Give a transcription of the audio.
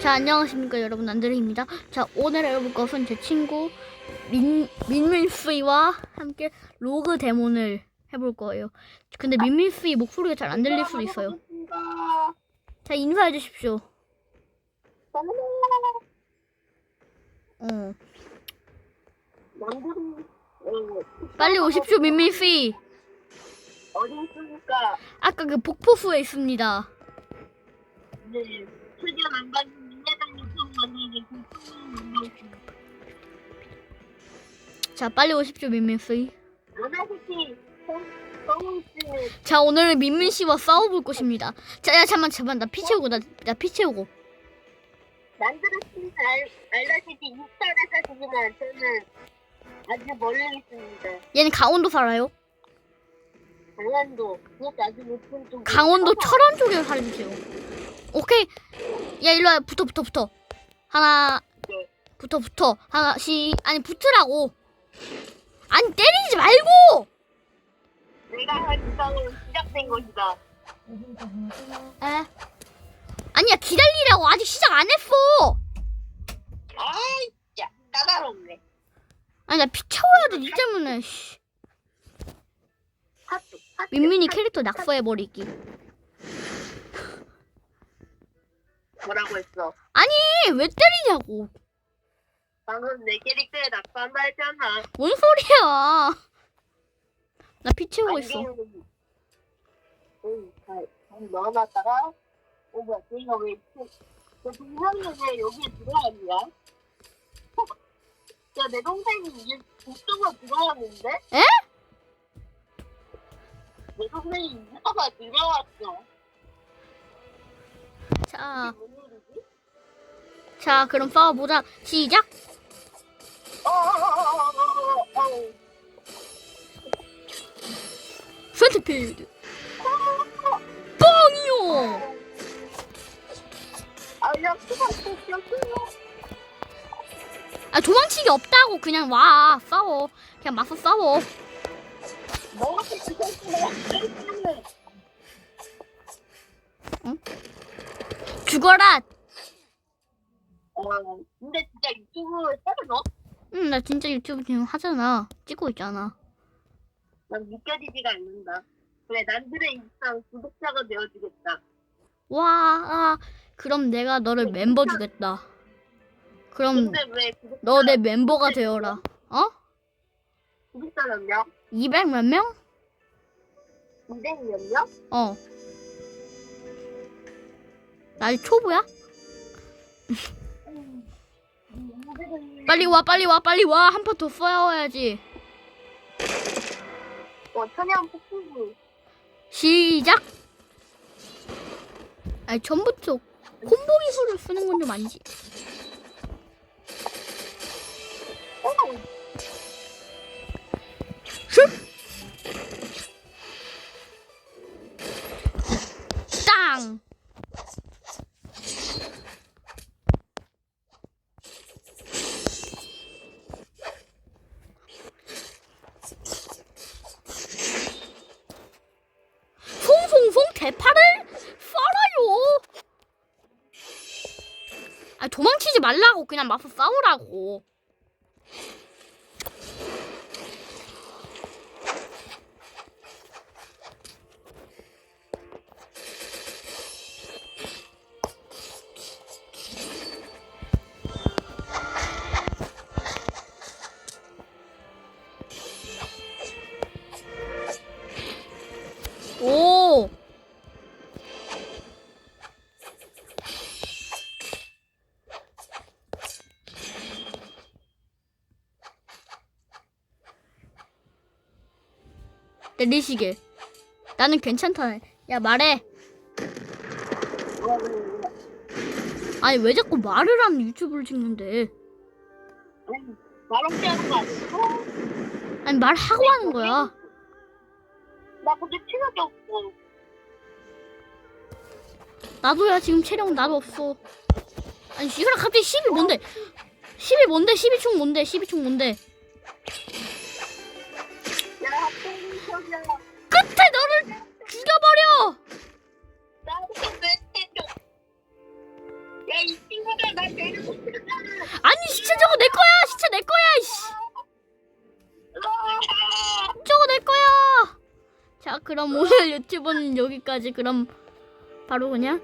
자, 안녕하십니까, 여러분. 안드레입니다. 자, 오늘 해볼 것은 제 친구 민, 민민스이와 함께 로그 데몬을 해볼 거예요. 근데 민민스이 목소리가 잘 안 들릴 수도 있어요. 자, 인사해 주십시오. 어, 빨리 오십시오, 민민스이. 어디 있습니까? 아까 그 복포수에 있습니다. 네, 최대한 안 가는 자, 빨리 오십시오, 씨는 자, 오늘 민민 씨와 싸워볼 것입니다. 자, 야, 잠만, 잠만, 나 피 채우고, 나, 나피 채우고. 알, 알다시피 인스타를 사시지만 저는 아주 멀리 있습니다. 얘는 강원도 살아요. 강원도 그것도 아주 높은 쪽. 강원도 철원 쪽에 살주세요. 오케이. 야 일로 와 붙어 붙어 붙어. 하나 네. 붙어 붙어 하나씩 아니 붙으라고. 아니 때리지 말고. 내가 한 이상으로 시작된 것이다. 에? 아니야 기다리라고 아직 시작 안 했어. 아이, 야, 까다롭네. 아니 나피 채워야 돼니 때문에. 씨. 민민이 캐릭터 낙서해버리기. 뭐라고 했어? 아니 왜 때리냐고. 방금 내 캐릭터에 낙서한다 했잖아. 뭔 소리야. 나 피 채우고 있어. 응, 잘, 잘 넣어놨다가, 어, 뭐야, 얘가 왜, 이렇게- 내 동생이 왜 여기에 들어왔냐? 야, 내 동생이 이제 북쪽으로 들어왔는데? 에? 내 동생이 이사가 들어왔어. 자? 자 그럼 싸워보자. 시작. 센티필드. 뻥이요. 아. 아 도망치기 없다고 그냥 와 싸워 그냥 맞서 싸워 너한테 그거 했으면 때리겠네. 죽어라 어, 근데 진짜 유튜브 새로 넣어? 응 나 진짜 유튜브 지금 하잖아 찍고 있잖아 난 믿겨지지가 않는다. 그래, 난들의 일상 구독자가 되어주겠다. 와 아, 그럼 내가 너를 멤버 주겠다 그럼 근데 왜 구독자, 너 내 멤버가 되어라 어? 구독자 몇 명? 200 몇 명? 200몇 명? 어. 나 아직 초보야? 빨리 와 빨리 와 빨리 와 한 판더 싸워야지 어, 천연 폭풍구. 시작. 아니 전부터 콤보 기술을 쓰는 건 좀 아니지. 어, 땅. 대파를 썰어요. 아 도망치지 말라고 그냥 맞서 싸우라고. 내리시게. 나는 괜찮다. 야 말해. 아니 왜 자꾸 말을 하는 유튜브를 찍는데? 아니, 말 없이 하는 거 아니고? 아니 말하고 하는 거야. 나 근데 체력이 없어. 나도야 지금 체력 나도 없어. 아니 이거랑 갑자기 10이 뭔데? 10이 뭔데? 12총 뭔데? 12총 뭔데? 그럼 오늘 유튜브는 여기까지. 그럼 바로 그냥